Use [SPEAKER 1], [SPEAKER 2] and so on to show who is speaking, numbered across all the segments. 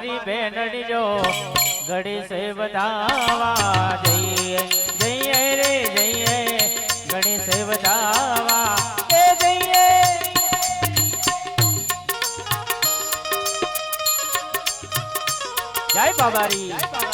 [SPEAKER 1] મારી બેનડી જો ઘડી સે વધાવા. જઈએ જઈએ રે, જઈએ. ઘડી સે વધાવા. જઈએ. જય બાબારી. ઉમિયાજીના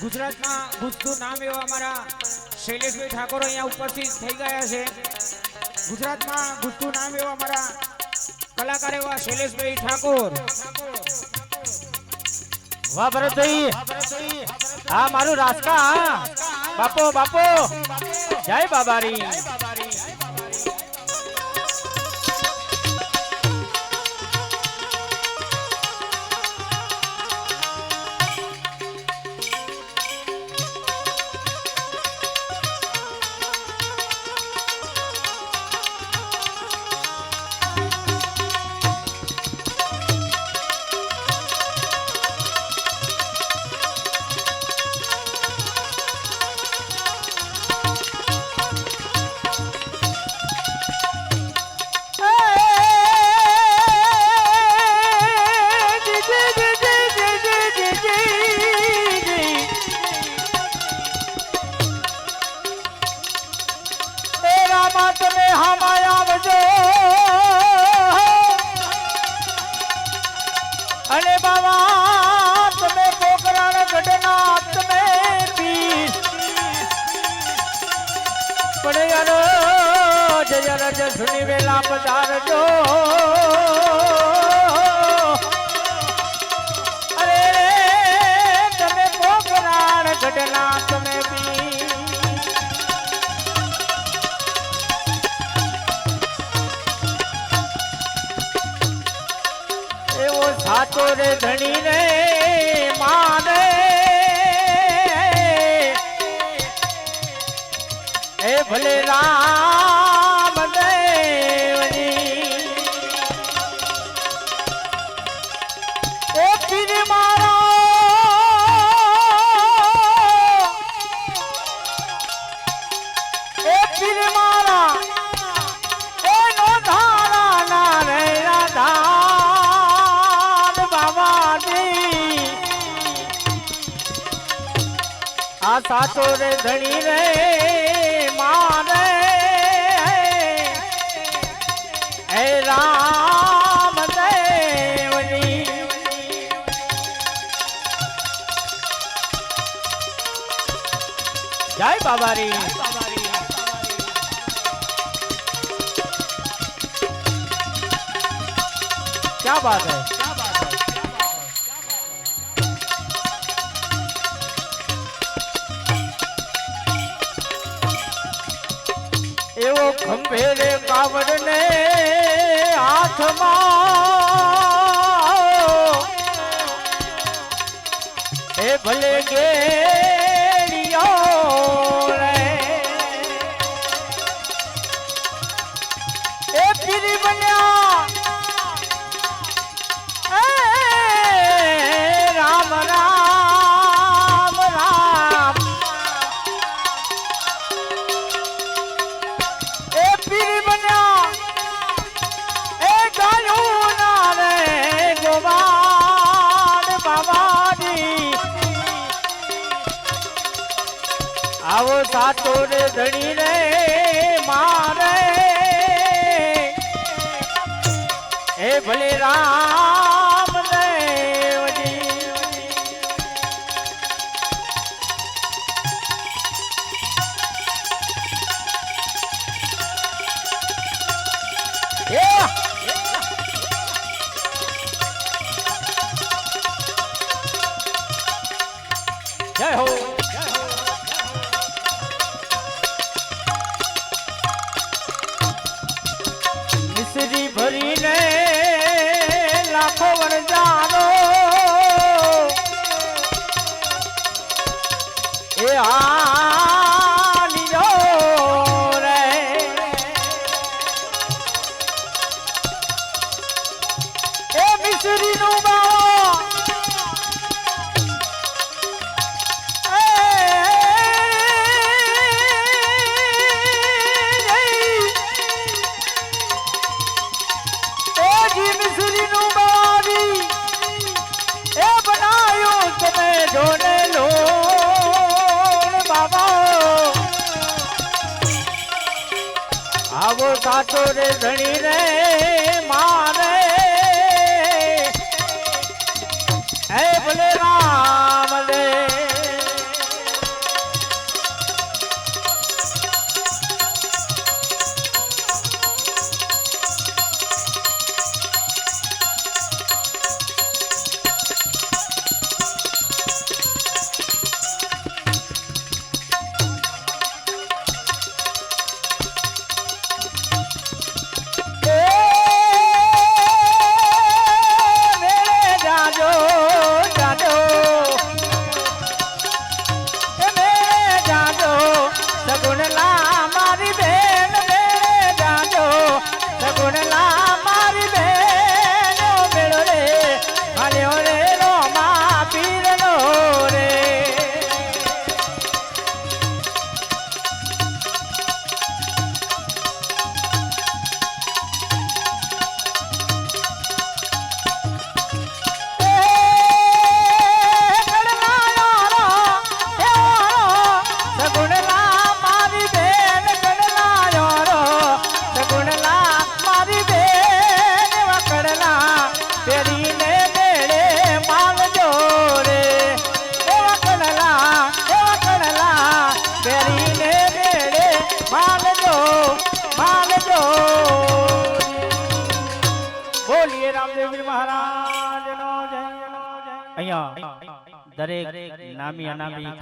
[SPEAKER 2] ગુજરાતમાં ગુજતું નામ એવા અમારા શૈલેષભાઈ ઠાકોર અહીંયા ઉપસ્થિત થઈ ગયા છે. ગુજરાતમાં ગુજતું નામ એવા અમારા કલાકાર એવા શૈલેષભાઈ ઠાકોર.
[SPEAKER 1] વાહ ભરતભાઈ હા, મારું રાજકા બાપો બાપો. જય બાબારી. સાચો રે ધણી રે માને. એ ભલે રામ सातोर धनी रे मारे है राम देवनी। जय बाबा रे क्या बात है? એવો ખંભે રે કાવડ ને હાથમાં. એ ભલે ગેડિયો આવો સાતો રે ધણી રે મારે. હે ભલે રામ લાખો વરજાનો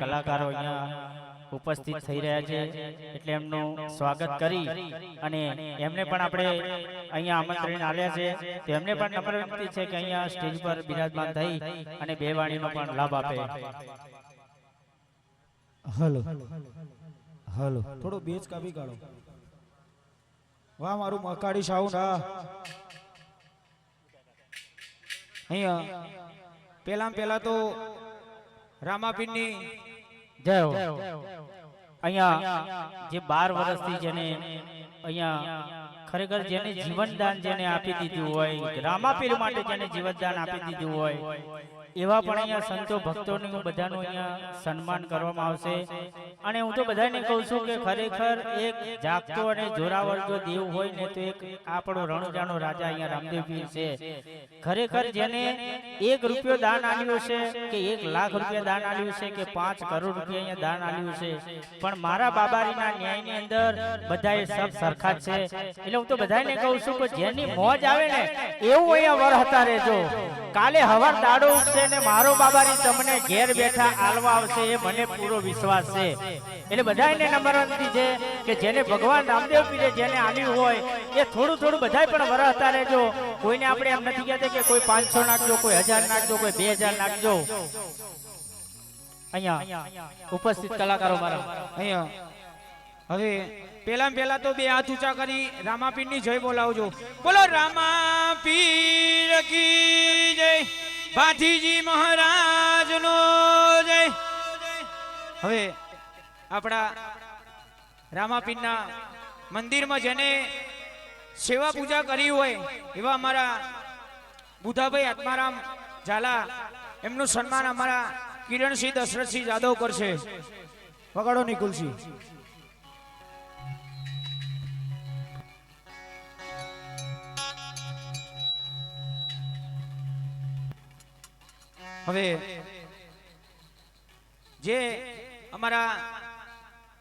[SPEAKER 1] કલાકારો અહીંયા ઉપસ્થિત થઈ રહ્યા છે. એટલે એમનું સ્વાગત કરી અને એમને પણ આપણે અહીંયા આમંત્રણ આવ્યા છે. તો એમને પણ નમ્ર વિનંતી છે કે અહીંયા સ્ટેજ પર બિરાજમાન થઈ અને બે વાણીનો પણ લાભ આપે.
[SPEAKER 2] હલો. હલો. થોડો બેચ કાપી કાઢો. વાહ, મારું મકાડી સાઉન્ડ હા. અહીંયા. પહેલા પહેલા તો રામાપીરની
[SPEAKER 1] જય હો. અહીંયા જે બાર વર્ષથી જેને અહીંયા ખરેખર જેને જીવનદાન જેને આપી દીધું હોય રામાપીર માટે જેને જીવનદાન આપી દીધું હોય એવા પણ અહીંયા સંતો ભક્તોનું બધાનું અહીંયા સન્માન કરવામાં આવશે. અને હું તો બધાને કહું છું કે ખરેખર એક જાગતો અને જોરાવર જો દેવ હોય ને તો એક આપણો રણજાનો રાજા અહીંયા રામદેવ છે. ખરેખર જેને એક રૂપિયો દાન આવ્યું છે કે એક લાખ રૂપિયા દાન આવ્યું છે કે પાંચ કરોડ રૂપિયા અહીંયા દાન આવ્યું છે. પણ મારા બાબારીના ન્યાયની અંદર બધાએ સબ સરખા છે એટલે હું તો બધાને કહું છું કે જેની મોજ આવે ને એવું અહીંયા વરહતા રહેજો. કાલે હવાર દાડો ઉઠશે ને મારો બાબાની તમને ઘેર બેઠા આલવા આવશે એ મને પૂરો વિશ્વાસ છે. એટલે બધાને નંબર વિનંતી છે કે જેને ભગવાન રામદેવ પીરે જેને આલ્યું હોય એ થોડું થોડું બધાય પણ વરહતા રહેજો. કોઈને આપણે એમ નથી કહેતા કે કોઈ પાંચસો નાખજો કોઈ હજાર નાખજો કોઈ બે હજાર નાખજો. અહીંયા ઉપસ્થિત કલાકારો મારા.
[SPEAKER 2] અહીંયા. હવે પેલા પેલા તો બે હાથ ઊંચા કરી રામાપીરની જય બોલાવજો. બોલો, રામાપીર કી જય, ભાથીજી મહારાજ નો જય. હવે આપણા રામાપીરના મંદિરમાં જેને સેવા પૂજા કરી હોય, એવા અમારા બુધાભાઈ આત્મારામ ઝાલા, એમનું સન્માન અમારા કિરણસિંહ દશરથસિંહ જાદવ કરશે. વગાડો નિકુલસિંહ. હવે જે અમારા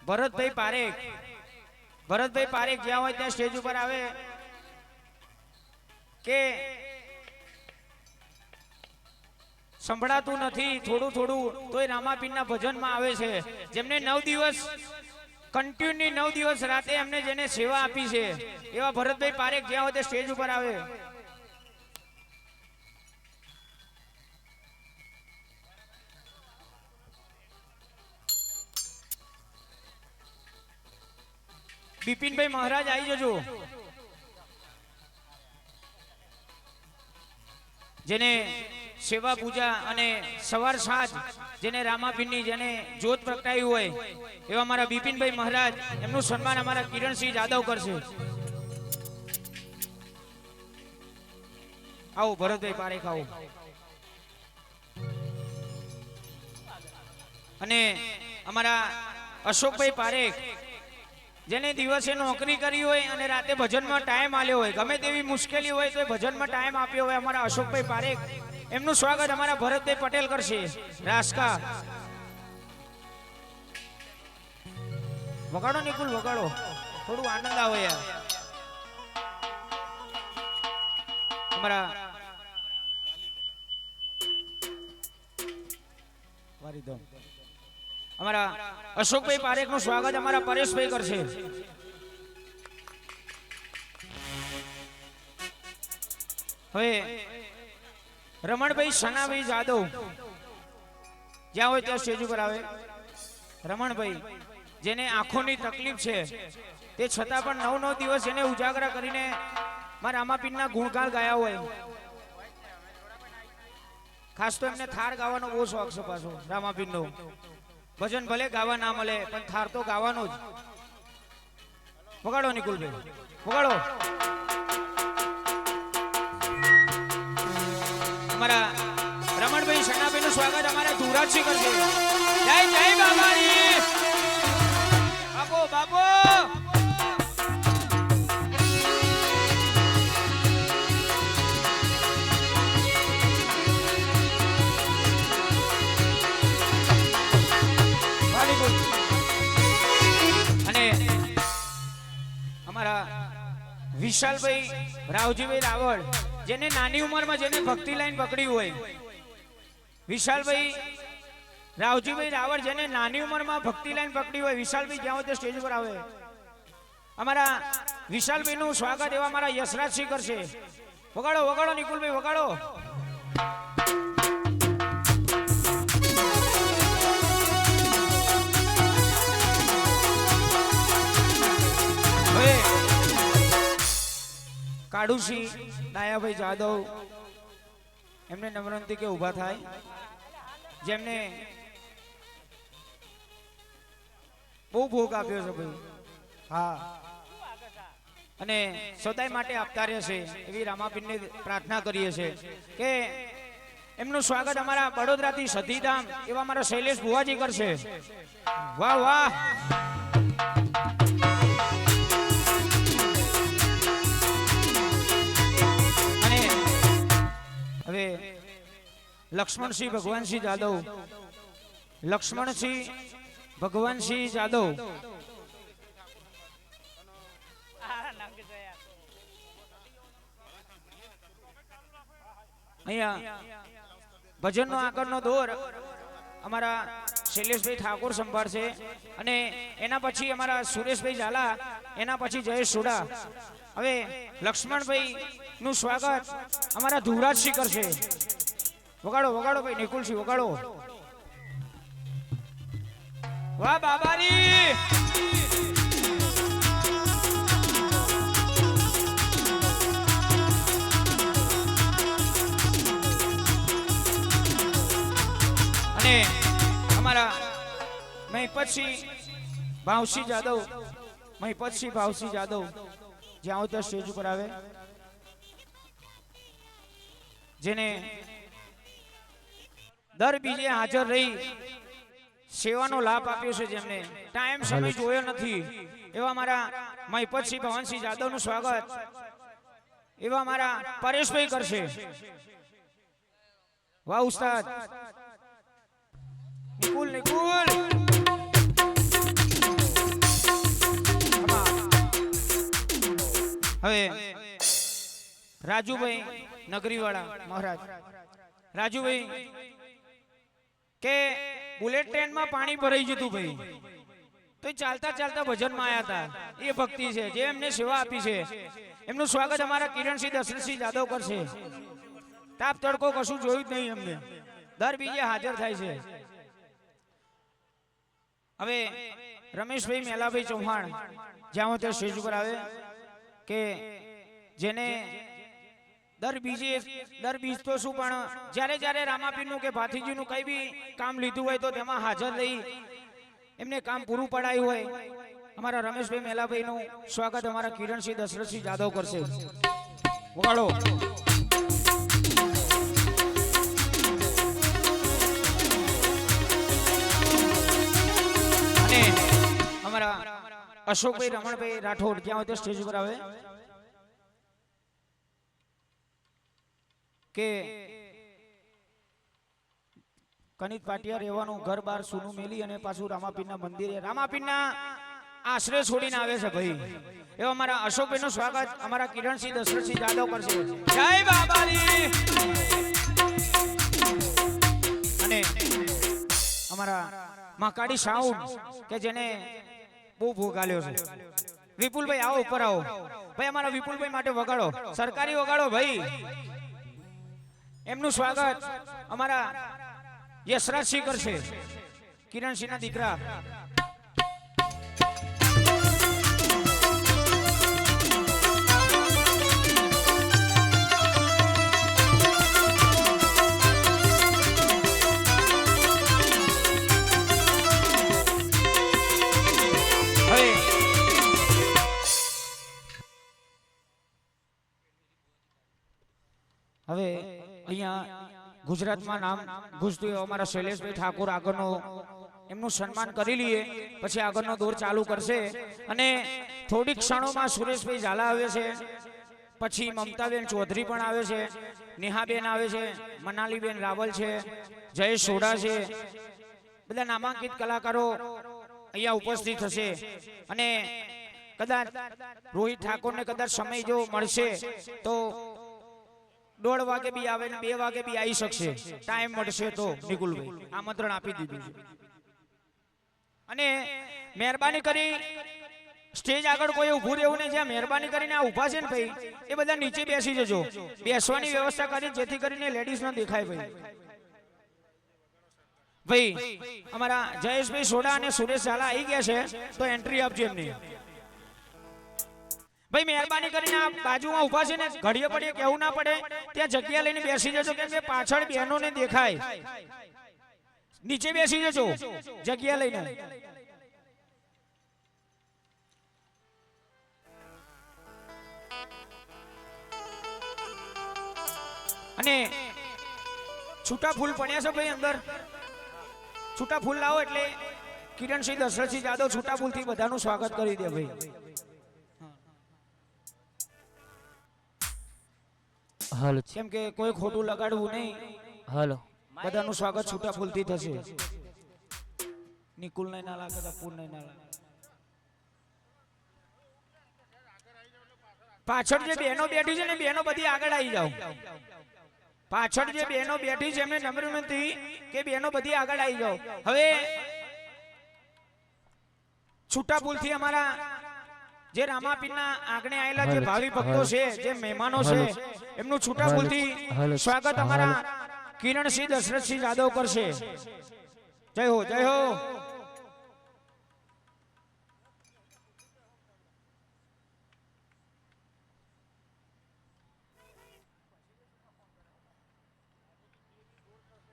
[SPEAKER 2] ભરતભાઈ પારેખ ભરતભાઈ પારેખ જ્યાં હોય ત્યાં સ્ટેજ ઉપર આવે કે સંભળાતું નથી, થોડું થોડું, તોય રામાપીરના ભજનમાં આવે છે. જેમને નવ દિવસ કન્ટિન્યુ નવ દિવસ રાતે એમને જેને સેવા આપી છે, એવા ભરતભાઈ પારેખ જ્યાં હોય તે સ્ટેજ ઉપર આવે. બિપિનભાઈ મહારાજ આવી જજો. જેને સેવા પૂજા અને સવાર સાંજ જેને રામાપીરની જેને જોત પ્રગટાવી હોય, એવા અમારા બિપિનભાઈ મહારાજ, એમનું સન્માન અમારા કિરણસિંહ જાદવ કરશે. આવો, ભરતભાઈ પારેખ આવો. અને અમારા અશોકભાઈ પારેખ જેને દિવસે નોકરી કરી હોય અને રાતે ભજનમાં ટાઈમ આલ્યો હોય, ગમે તેવી મુશ્કેલી હોય તો ભજનમાં ટાઈમ આપ્યો હોય. અમારા અશોકભાઈ પારેખ, એમનું સ્વાગત અમારા ભરતભાઈ પટેલ કરશે. રાસકા. વગાડો નિકુલ વગાડો. થોડું આનંદ આવે યાર. અમારા વારીધમ અમારા અશોકભાઈ પારેખનું સ્વાગત અમારા પરેશભાઈ કરશે. હવે રમણભાઈ સનાભાઈ જાદવ, જ્યાં હોય ત્યાં સ્ટેજ ઉપર આવે. રમણભાઈ, જેને આંખોની તકલીફ છે, તે છતાં પણ નવ નવ દિવસ એને ઉજાગરા કરીને મારા રામાપીરના ગુણગાન ગાયા હોય. ખાસ તો એમને થાર ગાવાનો બહુ શોખ છે પાછો રામાપીરનો ભજન ભલે ગાવા ના મળે, પણ થાર તો ગાવાનો જ. વગાડો નિકુલભાઈ. વગાડો. અમારા રમણભાઈ શણાભાઈ નું સ્વાગત અમારા ધુરાજસિંહ કરશે. જય જય બાબાની બાપો બાપો. વિશાલભાઈ રાવજીભાઈ રાવળ, જેને નાની ઉંમરમાં જેને ભક્તિ લાઈન પકડી હોય. વિશાલભાઈ રાવજીભાઈ રાવળ, જેને નાની ઉંમરમાં ભક્તિ લાઈન પકડી હોય, વિશાલભાઈ જ્યાં હોય સ્ટેજ પર આવે. અમારા વિશાલભાઈ નું સ્વાગત એવા અમારા યશરાજસિંહ કરશે. વગાડો વગાડો નિકુલભાઈ, વગાડો. કાળુસિંહ નાયાભાઈ જાદવ એમને નમ્રંતી કે ઊભા થાય? જેમને બહુ ભોગ આપ્યો છે ભાઈ. હા. અને સદાય માટે આપતા રહેશે એવી રામાપીનને પ્રાર્થના કરીએ છીએ કે એમનું સ્વાગત અમારા વડોદરાથી સતીધામ એવા અમારા શૈલેષ ભુવાજી કરશે. વાહ વાહ. અને લક્ષ્મણસિંહ ભગવાનસિંહ જાદવ. લક્ષ્મણસિંહ ભગવાનસિંહ જાદવ. અહીંયા ભજનનો આગળનો દોર અમારા શૈલેષભાઈ ઠાકોર સંભાળશે. અને એના પછી અમારા સુરેશભાઈ ઝાલા, એના પછી જયેશ સોડા. હવે લક્ષ્મણભાઈ નું સ્વાગત અમારા ધુવરાજસિંહ કરશે વગાડો વગાડો ભાઈ, નિકુલસિંહ, વગાડો. વાહ, બાબારી! અને અમારા મહિપતસિંહ, ભાવસિંહ જાદવ, મહિપતસિંહ, ભાવસિંહ જાદવ. જ્યાં ત્યાં સ્ટેજ ઉપર આવે. જેને દર બીજે હાજર રહી સેવાનો લાભ આપ્યો છે જેમને. ટાઈમ સમય જોયો નથી. એવા મારા મહિપતસિંહ ભવનસિંહ જાદવનું સ્વાગત. એવા મારા પરેશભાઈ કરશે. વાહ, ઉસ્તાદ. નિકુલ નિકુલ. હવે રાજુભાઈ નગરીવાળા મહારાજ. રાજુભાઈ, કે બુલેટ ટ્રેનમાં પાણી ભરાઈ જતું ભાઈ. તો એ ચાલતા ચાલતા ભજનમાં આવ્યા હતા. એ ભક્તિ છે, જે એમને સેવા આપી છે. એમનું સ્વાગત અમારા કિરણસિંહ, દશરથસિંહ, જાદવ કરશે. તાપ તડકો કશું જોયું જ નહીં એમને. દર બીજે હાજર થાય છે. હવે રમેશભાઈ મેલાભાઈ ચૌહાણ, જ્યાં ત્યાં સ્ટેજ ઉપર આવે કે જેને દર બીજે દર બીજ તો શું, પણ જ્યારે જ્યારે રામાપીરનું કે ભાથીજીનું કઈ બી કામ લીધું હોય તો તેમાં હાજર રહી એમને કામ પૂરું પડાયું હોય. અમારા રમેશભાઈ મેલાભાઈનું સ્વાગત અમારા કિરણસિંહ દશરથસિંહ જાદવ કરશે. વગાડો. અમારા અશોકભાઈ રમણભાઈ રાઠોડ ક્યાં હોય તો સ્ટેજ ઉપર આવે. કે કનિત પાટિયા રહેવાનું ઘર બાર સુનું મેલી અને પાછું રામાપીરના મંદિરે. રામાપીરના આશ્રય છોડીને આવે છે ભાઈ. એવા અમારા અશોકભાઈ નું સ્વાગત, અમારા કિરણસિંહ, દશરથસિંહ જાદવ કરશે. જય બાબાની અને અમારા મહાકાળી સાઉન્ડ, કે જેને બહુ ભોગ આલ્યો છે. વિપુલભાઈ, આવો ઉપર આવો. ભાઈ, અમારા વિપુલભાઈ માટે વગાડો. સરકારી વગાડો, ભાઈ. એમનું સ્વાગત અમારા યશરાજસિંહ કરશે કિરણસિંહના દીકરા. હવે અહીંયા ગુજરાતમાં નામ ગુજતું અમારા શૈલેષભાઈ ઠાકોર આગળનો એમનું સન્માન કરી લઈએ, પછી આગળનો દોર ચાલુ કરશે. અને થોડીક ક્ષણોમાં સુરેશભાઈ ઝાલા આવે છે, પછી મમતાબેન ચૌધરી પણ આવે છે, નેહાબેન આવે છે, મનાલીબેન રાવલ છે, જયેશ સોડા છે, બધા નામાંકિત કલાકારો અહીંયા ઉપસ્થિત થશે. અને કદાચ રોહિત ઠાકોરને કદાચ સમય જો મળશે, તો દોઢ વાગે બી આવે ને બે વાગે બી આવી શકશે. ટાઈમ મળશે તો નિકુલભાઈ આમંત્રણ આપી દીધું અને મહેરબાની કરી સ્ટેજ આગળ કોઈ ઊભું રહેવું નહીં, જ્યાં મહેરબાની કરીને આ ઊભા છે ને ભાઈ, એ બધા નીચે બેસી જજો. બેસવાની વ્યવસ્થા કરી, જેથી કરીને લેડીઝ ન દેખાય ભાઈ. ભાઈ, અમારા જયેશભાઈ સોડા અને સુરેશ ઝાલા આવી ગયા છે, તો એન્ટ્રી આપજો એમની. ભાઈ, મહેરબાની કરીને આ બાજુમાં ઊભા છે ને, ઘડીએ પડીએ કેવું ના પડે. ત્યાં જગ્યા લઈને બેસી જજો, કેમ કે પાછળ બહેનોને દેખાય. નીચે બેસી જજો, જગ્યા લઈને. અને છૂટા ફૂલ પડ્યા છે ભાઈ અંદર? છૂટા ફૂલ લાવો એટલે કિરણસિંહ દશરથસિંહ જાદવ છૂટા ફૂલથી બધાનું સ્વાગત કરી દે ભાઈ.
[SPEAKER 1] હાલો.
[SPEAKER 2] કેમ કે કોઈ ખોટું લગાડવું નહીં.
[SPEAKER 1] હાલો.
[SPEAKER 2] બધાનું સ્વાગત છૂટા ફૂલથી થશે. નિકુલ નહીં ના લાગે તો પૂર નહીં ના લાગે. પાછળ જે બહેનો બેઠી છે ને બહેનો બધી આગળ આવી જાઓ. પાછળ જે બહેનો બેઠી છે એમને નમ્ર વિનંતી કે બહેનો બધી આગળ આવી જાઓ. હવે છૂટા ભૂલથી અમારા જે રામાપીરના આંગણે આવેલા જે ભાવિ ભક્તો છે જે મહેમાનો છે એમનું છૂટા ભૂલથી સ્વાગત અમારા કિરણસિંહ દશરથસિંહ જાદવ કરશે. જય હો જય હો.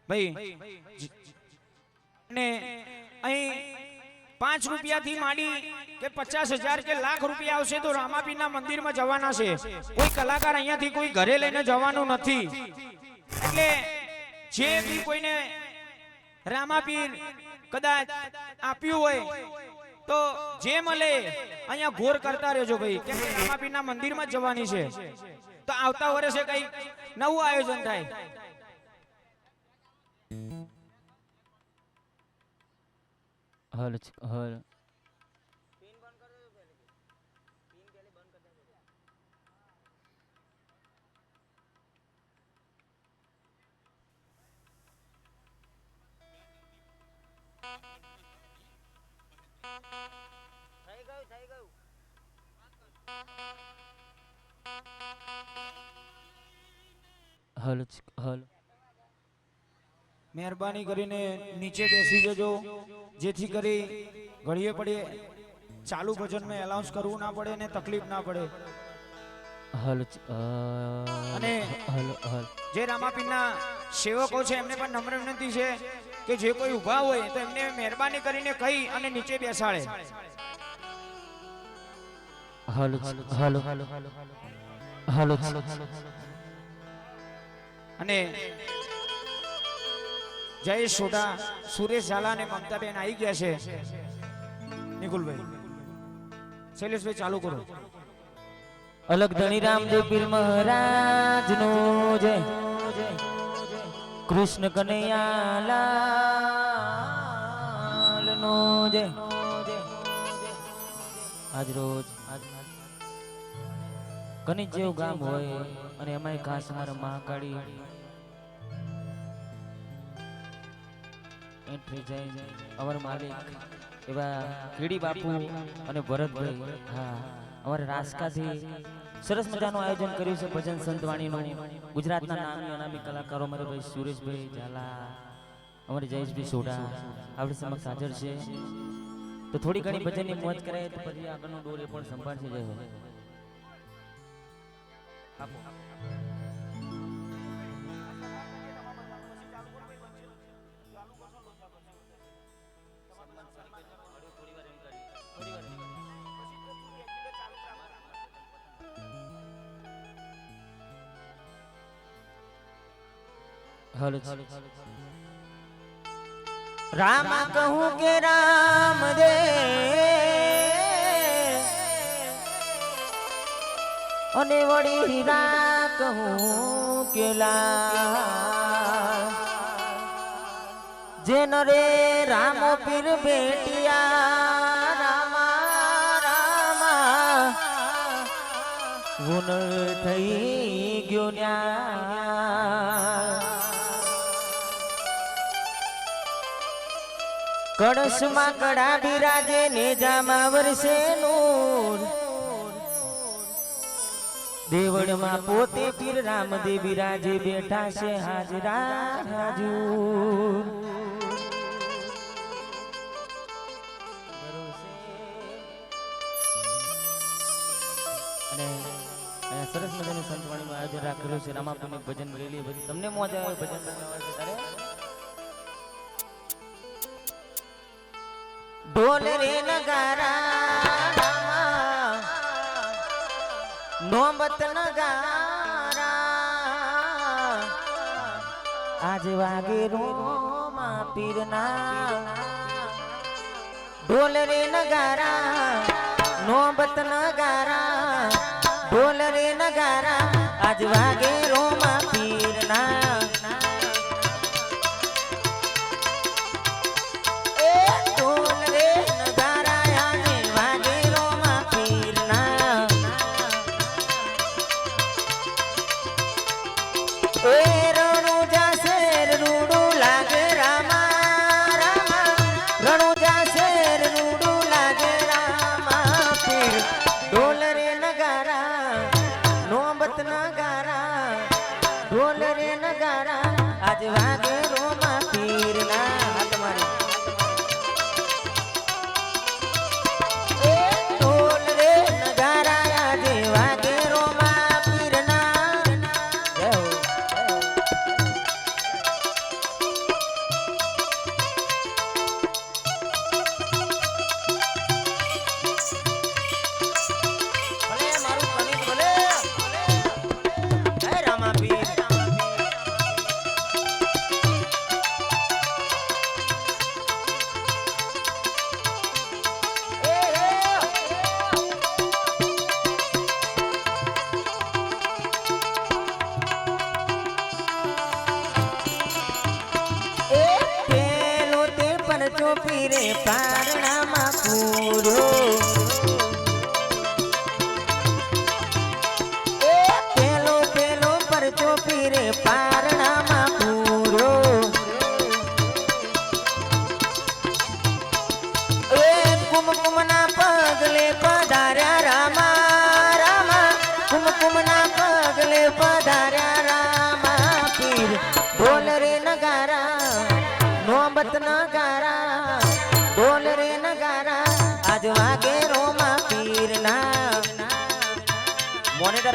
[SPEAKER 2] ભાઈ ને અહીં પાંચ રૂપિયાથી માંડી કે પચાસ હજાર કે લાખ રૂપિયા આવશે તો રામાપીરના મંદિરમાં જવાના છે. કોઈ કલાકાર અહીંયાથી કોઈ ઘરે લઈને જવાનું નથી. એટલે જે બી કોઈને રામાપીર કદાચ આપ્યું હોય તો જે મળે અહીંયા ઘોર કરતા રહેજો ભાઈ, કેમ કે રામાપીરના મંદિરમાં જવાની છે. તો આવતા વર્ષે કઈ નવું આયોજન થાય.
[SPEAKER 3] હલ હલ હલ હલ
[SPEAKER 2] મહેરબાની કરીને નીચે બેસી જજો જેથી કરી ઘડીએ પડીએ ચાલુ ભજનમાં એલાઉન્સ કરવું ના પડે ને તકલીફ ના પડે.
[SPEAKER 3] હલ
[SPEAKER 2] અને
[SPEAKER 3] હલ હલ.
[SPEAKER 2] જે રામાપીના સેવકો છે એમને પણ નમ્ર વિનંતી છે કે જે કોઈ ઊભા હોય તો એમને મહેરબાની કરીને કહી અને નીચે બેસાડે.
[SPEAKER 3] હલ હલ. હલ હલ.
[SPEAKER 2] અને જયેશ સોઢા સુરેશ ઝાલા અને મમતાબેન આવી ગયા છે. નિકુલભાઈ, શૈલેષભાઈ ચાલુ કરો.
[SPEAKER 3] અલગ ધણી રામદેવ પીર મહારાજ નો જય. કૃષ્ણ કનૈયાલાલ નો જય. આજ રોજ કનિજ જેવું ગામ હોય અને એમાંય ખાસ અમારા મહાકાળી એન્ટ્રી જાય અમર માલિક એવા કીડી બાપુ અને ભરતભાઈ. હા, અમારે રાસકાથી સરસ મજાનું આયોજન કર્યું છે ભજન સંતવાણીનું. ગુજરાતના નામી અનામી કલાકારો અમારે ભાઈ સુરેશભાઈ ઝાલા, અમારે જયેશભાઈ સોઢા આપણી સમક્ષ હાજર છે. તો થોડી ઘણી ભજનની મોજ કરાય તો પછી આગળનો ડોર એ પણ સંભાળશે. હો. આપો. હલો રામા કહું કે રામ દે અને વળી હીરા કહું કે લા જેન રે રામ પીર બેટિયા રામા રામા. ગુણ થઈ ગયો ન્યા કળશમાં કડા બિરાજે ને જામા વરસે નૂર. દેવળમાં પોતે પીર રામદેવ બિરાજે બેઠા છે હાજરા હાજુર સરસ મજાનું સંતવાણીનું આયોજન રાખેલું છે રામાપુરની ભજન રેલી ભજન તમને મોજા આવે, ભજન બજન આવે છે ઢોલ રે નગારા, નોબત નગારા. આજ વાગે રોમા પીરના. ઢોલ રે નગારા, નોબત નગારા. ઢોલ રે નગારા, આજ વાગે રોમા પીરના. વાગે પીરે પારણામાં પૂરો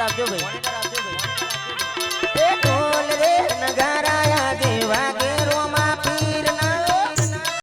[SPEAKER 3] આજ વાગે રોમા પીરના મોનિટર આપજો ભાઈ